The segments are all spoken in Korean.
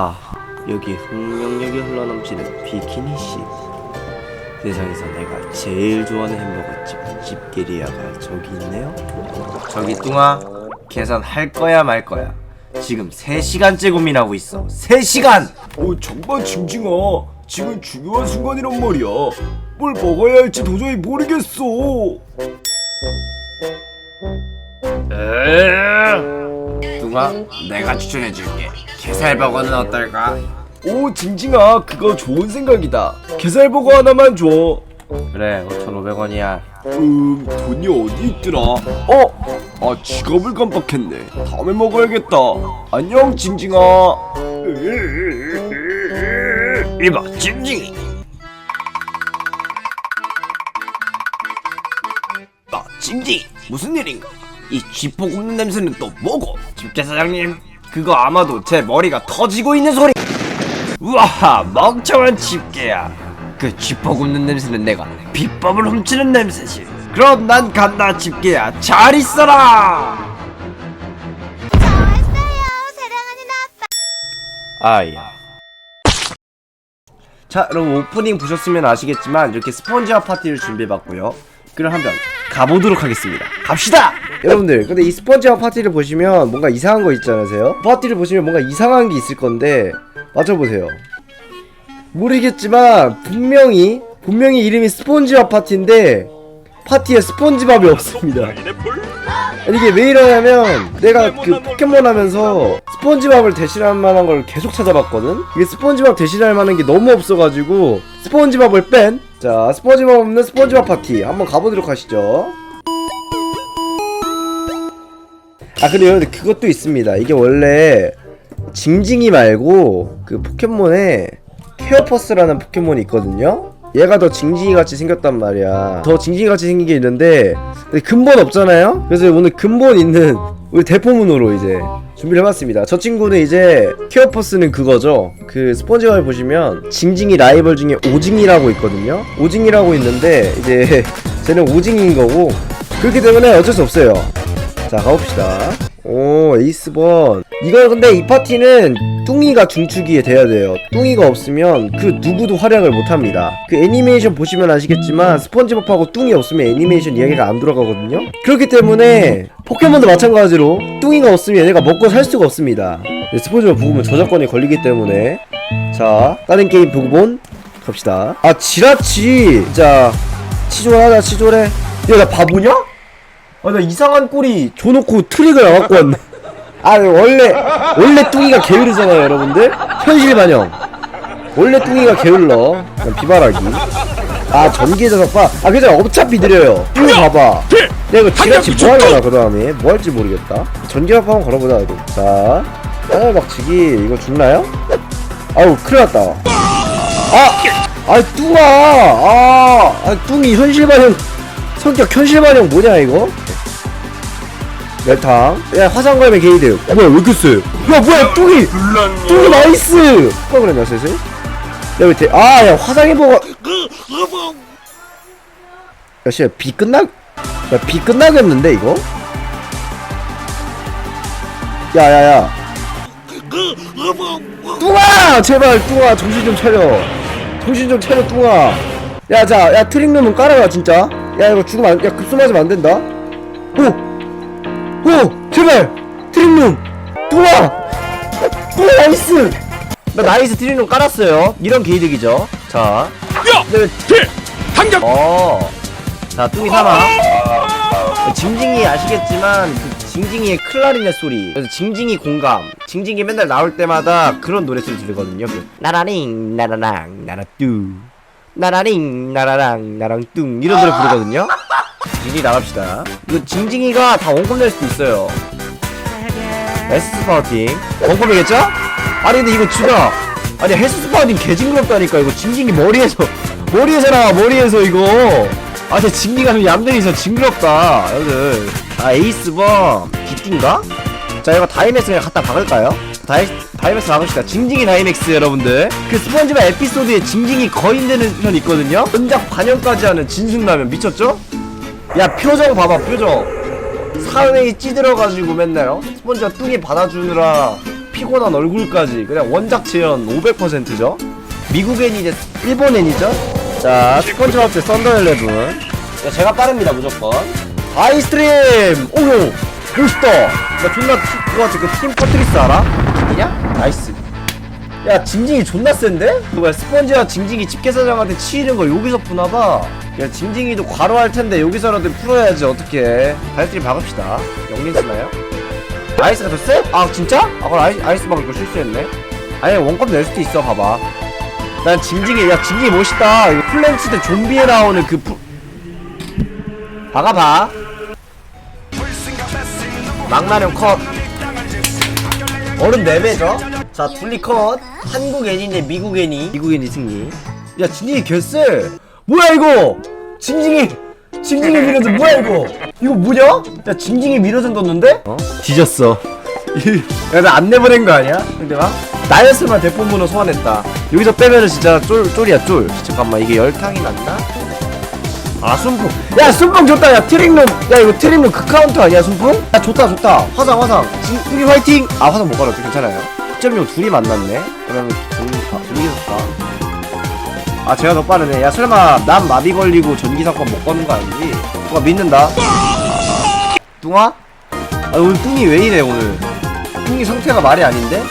아, 여기 흥명력이 흘러넘치는 비키니씨. 세상에서 내가 제일 좋아하는 햄버거집 집게리아가 저기 있네요. 저기 뚱아, 계산할 거야 말 거야. 지금 3시간째 고민하고 있어. 3시간! 어 잠깐 징징아 지금 중요한 순간이란 말이야 뭘 먹어야 할지 도저히 모르겠어 뚱아, 내가 추천해줄게. 게살버거는 어떨까? 오 징징아 그거 좋은 생각이다 게살버거 하나만 줘 그래, 5,500원이야. 음, 돈이 어디 있더라? 어? 아, 지갑을 깜빡했네. 다음에 먹어야겠다. 안녕, 징징아. 이봐, 징징이. 아, 징징이. 무슨 일인가? 이 쥐포 굽는 냄새는 또 뭐고? 집게 사장님, 그거 아마도 제 머리가 터지고 있는 소리. 우와, 멍청한 집게야. 그 쥐포 굽는 냄새는 내가 비법을 훔치는 냄새지. 그럼 난 간다, 집게야. 잘 있어라. 아야. 자, 여러분 오프닝 보셨으면 아시겠지만 이렇게 스펀지와 파티를 준비해봤고요. 그럼 한번 가보도록 하겠습니다. 갑시다. 여러분들, 근데 이 스펀지와 파티를 보시면 뭔가 이상한 거 있지 않으세요? 파티를 보시면 뭔가 이상한 게 있을 건데 맞춰보세요. 모르겠지만 분명히 분명히 이름이 스폰지밥 파티인데 파티에 스폰지밥이 없습니다. 아니, 이게 왜 이러냐면 내가 그 포켓몬 하면서 스폰지밥을 대신할 만한 걸 계속 찾아봤거든. 이게 스폰지밥 대신할 만한 게 너무 없어가지고 스폰지밥을 뺀. 자, 스폰지밥 없는 스폰지밥 파티 한번 가보도록 하시죠. 아 그리고 근데 그것도 있습니다. 이게 원래 징징이 말고 그 포켓몬에 케어퍼스라는 포켓몬이 있거든요. 얘가 더 징징이 같이 생겼단 말이야. 더 징징이 같이 생긴 게 있는데 근본 없잖아요. 그래서 오늘 근본 있는 우리 대포문으로 이제 준비를 해봤습니다. 저 친구는 이제 케어퍼스는 그거죠. 그 스펀지밥을 보시면 징징이 라이벌 중에 오징이라고 있거든요. 오징이라고 있는데 이제 쟤는 오징인 거고 그렇기 때문에 어쩔 수 없어요. 자 가봅시다 오 에이스번 이거 근데 이 파티는 뚱이가 중추기에 돼야 돼요. 뚱이가 없으면 그 누구도 활약을 못합니다. 그 애니메이션 보시면 아시겠지만 스펀지밥하고 뚱이 없으면 애니메이션 이야기가 안 돌아가거든요. 그렇기 때문에 포켓몬도 마찬가지로 뚱이가 없으면 얘네가 먹고 살 수가 없습니다. 네, 스펀지밥 부으면 저작권이 걸리기 때문에. 자 다른 게임 부분 갑시다. 아 지라치! 자 치졸하다 치졸해 야 나 바보냐? 아, 나 이상한 꼬리 줘놓고 트릭을 안 갖고 왔네. 아, 원래, 원래 뚱이가 게으르잖아요, 여러분들? 현실 반영. 원래 뚱이가 게을러. 그냥 비바라기. 아, 전기 자석파. 아, 그죠? 어차피 느려요. 이거 봐봐. 내가 이거 지라치 뭐 하려나, 그 다음에. 뭐 할지 모르겠다. 전기 자석파 한번 걸어보자, 이거. 자. 땅을 박치기. 이거 죽나요? 아우, 큰일 났다. 아! 아, 뚱아! 아! 아, 뚱이 현실 반영. 성격 현실 반영 뭐냐, 이거? 멜탕 야 화상검의 게이드 야, 뭐야 왜 이렇게 세? 야 뭐야 뚱이! 뚱이 나이스! 뭐라 그랬나 슬슬? 야왜 대... 아야 화상의 버거 야씨 비 끝나 야비 끝나겠는데 이거? 야야야. 뚱아! 제발 뚱아 정신 좀 차려. 정신 좀 차려 뚱아. 야자 야 트릭룸은 깔아라 진짜. 야 이거 죽으면 안, 야 급소맞으면 안 된다. 오 오! 제발! 트림룸! 뚱아! 뚱아 나이스! 나 나이스 트림룸 깔았어요 이런 게이득이죠 자 야! 네. 킬! 당장! 어. 자 뚱이 사망 징징이 아시겠지만 그 징징이의 클라리넷 소리 그래서 징징이 공감 징징이 맨날 나올 때마다 그런 노래 소리 들리거든요 그 나라링 나라랑 나라뚜 나라링 나라랑 나랑 뚱 이런 노래 부르거든요 징징이 나갑시다. 이거 징징이가 다 원컴 낼 수도 있어요. 헬스 스파우팅. 원컴이겠죠? 아니 근데 이거 주다 아니 헬스 스파우팅 개징그럽다니까 이거 징징이 머리에서. 머리에서 나와 머리에서 이거. 아 진짜 징징이가 좀 얌전히 있어. 징그럽다 여러분들. 아 에이스범 기띠인가? 자 이거 다이맥스 그냥 갖다 박을까요? 다이, 다이맥스 박읍시다. 징징이 다이맥스 여러분들. 그 스펀지밥 에피소드에 징징이 거인되는 편 있거든요? 은작 반영까지 하는 진승라면. 미쳤죠? 야 표정 봐봐 표정 사회에 찌들어가지고 맨날 어? 스펀지가 뚱이 받아주느라 피곤한 얼굴까지. 그냥 원작 재현 500%죠? 미국 애니제 일본 애니죠? 자 스펀지밥 대 썬더 일레븐. 자, 제가 빠릅니다 무조건. 아이스트림! 오요 멋있다 나 존나 티- 그거 같지 그팀 퍼트리스 알아? 아니냐? 나이스. 야 징징이 존나 센데? 그거 스펀지와 징징이 집게사장한테 치이는 거 여기서 푸나봐 야 징징이도 과로할 텐데 여기서라도 풀어야지 어떻게 다이어트리 박읍시다. 영린 쓰나요? 아이스가 더 세? 아 진짜? 아 그럼 아이스, 아이스 박을 거 실수했네. 아니 원컵 낼 수도 있어 봐봐. 난 징징이 야 징징이 멋있다. 이거 플랜츠 대 좀비에 나오는 그 푸... 박아봐. 망나뇽 컷. 어른 4배죠? 자 둘리 컷. 한국 애니인데 미국 애니 미국 애니 승리. 야 징징이 개쎄 뭐야 이거? 징징이. 징징이 미러전 뭐야 이거? 이거 뭐냐? 야 징징이 미러전 뒀는데? 어? 뒤졌어. 야나 안 내보낸 거 아니야? 근데 막 나였으면 대본문을 소환했다. 여기서 빼면은 진짜 쫄, 쫄이야 쫄. 잠깐만 이게 열탕이 났나? 아 순풍. 야 순풍 좋다. 야 트릭룸. 야 이거 트릭룸 그 카운터 아니야 순풍? 야 좋다 좋다. 화상 화상. 우리 화이팅! 아 화상 못 걸었어 괜찮아요. 9.6 둘이 만났네. 그러면 둘이 좋다 아 제가 더 빠르네 야 설마 난 마비 걸리고 전기 사건 못 거는 거 아니지? 누가 믿는다 뚱아? 아 오늘 뚱이 왜 이래 오늘 뚱이 상태가 말이 아닌데?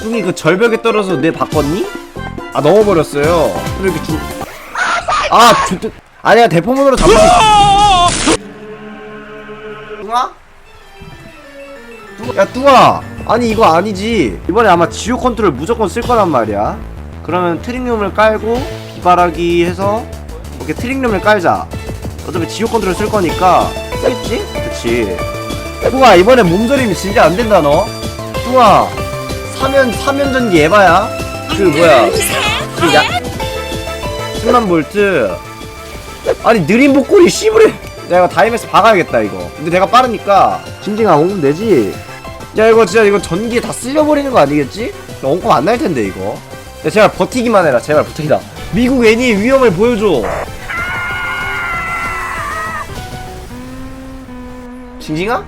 뚱이 그 절벽에 떨어져 내 바꿨니? 아 넣어버렸어요 그래 이렇게 주... 아 좋... 아니야 대포문으로 있어 뚱아? 뚱- 야 뚱아 아니 이거 아니지 이번에 아마 지오 컨트롤 무조건 쓸 거란 말이야 그러면 트릭룸을 깔고 비바라기 해서 이렇게 트릭룸을 깔자. 어차피 지오 컨트롤 쓸 거니까. 쓰겠지? 그치. 뚱아 이번에 몸조림이 진짜 안 된다 너. 뚱아 사면 사면 전기 에바야. 그 뭐야? 그 야, 10만 볼트. 아니 느린 복골이 씨부레. 내가 다이맥스 박아야겠다 이거. 근데 내가 빠르니까. 징징아 옹금 되지. 야 이거 진짜 이거 전기 다 쓸려버리는 거 아니겠지? 옹금 안 날 텐데 이거 야 제발 버티기만 해라 제발 버티기다 미국 애니 위험을 보여줘 징징아?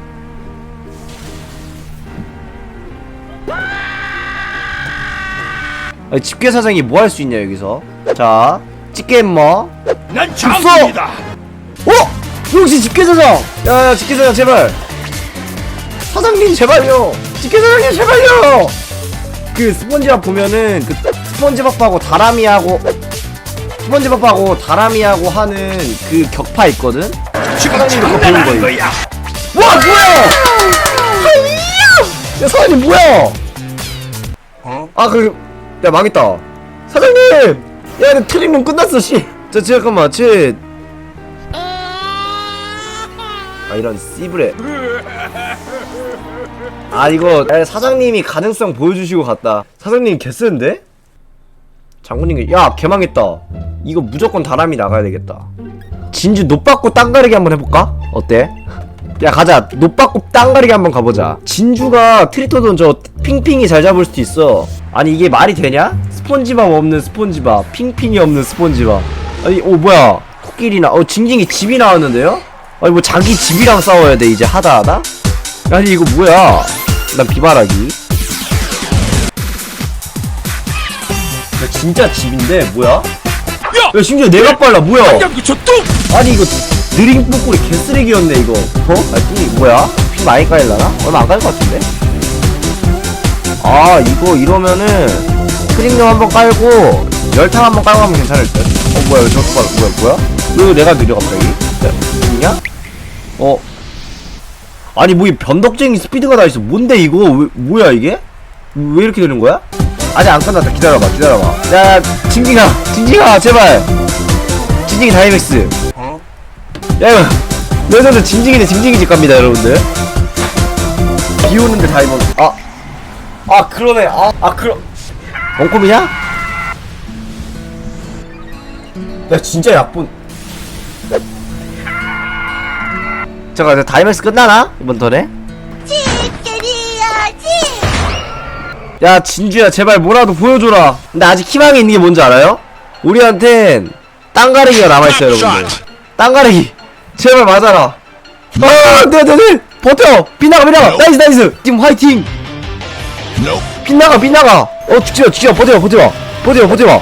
아니, 집게 사장이 뭐 할 수 있냐 여기서 자 집게 뭐난 장수입니다. 어? 역시 집게 사장! 야, 야, 집게 사장, 제발! 사장님, 제발요! 집게 사장님, 제발요! 그, 스펀지밥 보면은, 그, 스펀지밥하고 다람이하고, 스펀지밥하고 다람이하고 하는 그 격파 있거든? 사장님도 그거 보는 거예요. 와, 뭐야! 야, 사장님, 뭐야! 아, 그, 야, 망했다. 사장님! 야, 내 트릭룸 끝났어, 씨! 자, 잠깐만, 쟤, 아 이런 씨브레 아 이거 야, 사장님이 가능성 보여주시고 갔다 사장님 개쓰는데? 장군님 야 개망했다. 이거 무조건 다람이 나가야 되겠다. 진주 노빠꾸 땅가르기 한번 해볼까? 어때? 야 가자. 노빠꾸 땅가르기 한번 가보자. 진주가 트리토돈 저 핑핑이 잘 잡을 수도 있어 아니 이게 말이 되냐? 스폰지밥 없는 스폰지밥. 핑핑이 없는 스폰지밥 아니 오 뭐야? 코끼리나 어 징징이 집이 나왔는데요? 아니 뭐 자기 집이랑 싸워야 돼 이제. 하다 하다? 아니 이거 뭐야? 난 비바라기 진짜 집인데 뭐야? 야, 심지어 내가 빨라 뭐야 아니 이거 느린 뽀꼬리 개쓰레기였네 이거 어? 아니 뭐야? 피 많이 까일라나? 얼마 안 까일 것 같은데? 아 이거 이러면은 크림용 한번 깔고 열탕 한번 깔고 하면 괜찮을 듯. 어 뭐야 저거 봐 뭐야 뭐야? 왜 내가 느려 갑자기? 야, 있냐? 어 아니 뭐 이 변덕쟁이 스피드가 다 있어 뭔데 이거 왜, 뭐야 이게? 왜 이렇게 되는 거야? 아직 안 끝났다. 기다려봐 기다려봐. 야 징징아 징징아 제발. 징징이 다이맥스. 야 이거 레전드 징징이네 징징이 집 갑니다 여러분들. 비 오는데 다이버 아. 아 그러네. 아, 아 그러. 원콤이냐? 야 진짜 약본 잠깐 저 다이맥스 끝나나? 이번 턴에? 야 진주야 제발 뭐라도 보여줘라. 근데 아직 희망이 있는 게 뭔지 알아요? 우리한텐 땅가르기가 남아있어요 여러분들. 땅가르기. 제발 맞아라. 아 네네네 버텨. 비나가 비나가. 나이스 나이스. 팀 화이팅. 빗나가 빗나가. 어 죽지마 죽지마. 버텨봐 버텨봐 버텨봐 버텨봐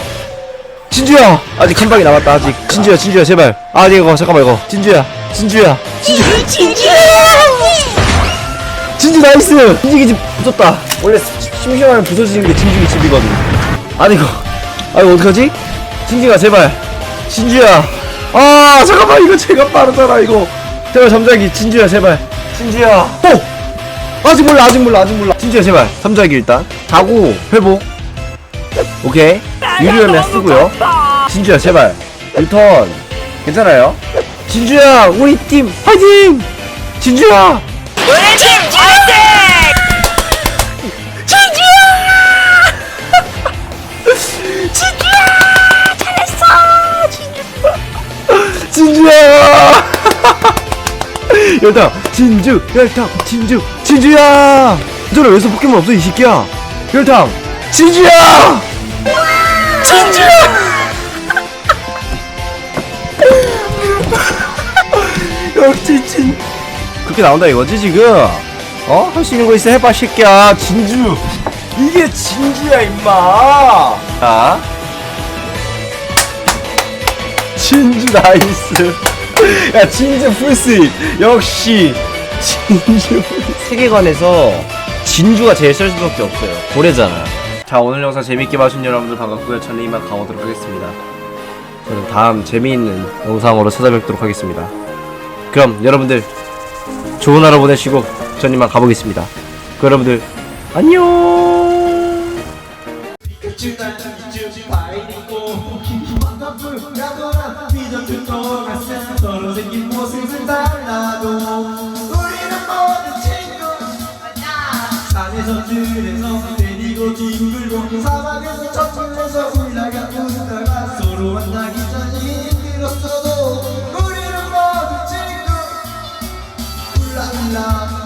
진주야. 아직 한 방이 남았다 아직. 진주야 진주야 제발. 아 이거 잠깐만 이거. 진주야 진주야 진주 진주 진주 나이스. 진주 기 집 부쉈다 원래 시- 심심하면 부서지는 게 진주기 집이거든 아니 이거 아 이거 어떡하지? 진주가 제발. 진주야. 아 잠깐만 이거 제가 빠르잖아 이거. 제발 잠자기. 진주야 제발. 진주야. 오! 아직 몰라 아직 몰라 아직 몰라. 진주야 제발. 잠자기 일단. 자고 회복. 오케이. 유리열매 쓰고요. 진주야 제발. 유턴. 괜찮아요? 진주야 우리 팀 화이팅! 진주야! 우리 팀 진주야! 열탕 진주 열탕 진주 진주야! 너는 여기서 포켓몬 없어 이 새끼야? 열탕 진주야! 진주야! 역시 진 그렇게 나온다 이거지 지금? 어? 할 수 있는 거 있어? 해봐 새끼야. 진주. 이게 진주야 임마. 자 진주 나이스 야 진주 풀스윗 역시 진주 세계관에서 진주가 제일 셀 수밖에 없어요 고래잖아 자 오늘 영상 재밌게 봐주신 여러분들 반갑고요 저는 이만 가보도록 하겠습니다 저는 다음 재미있는 영상으로 찾아뵙도록 하겠습니다 그럼 여러분들 좋은 하루 보내시고 전 이만 가보겠습니다 그 여러분들 안녕 서로 생긴 모습은 달라도 우리는 모두 친구 산에서 들에서 내리고 뒹굴고 사막에서 저쪽에서 올라가 웃다가 서로 만나기 전이 힘들었어도 우리는 모두 친구. 울라울라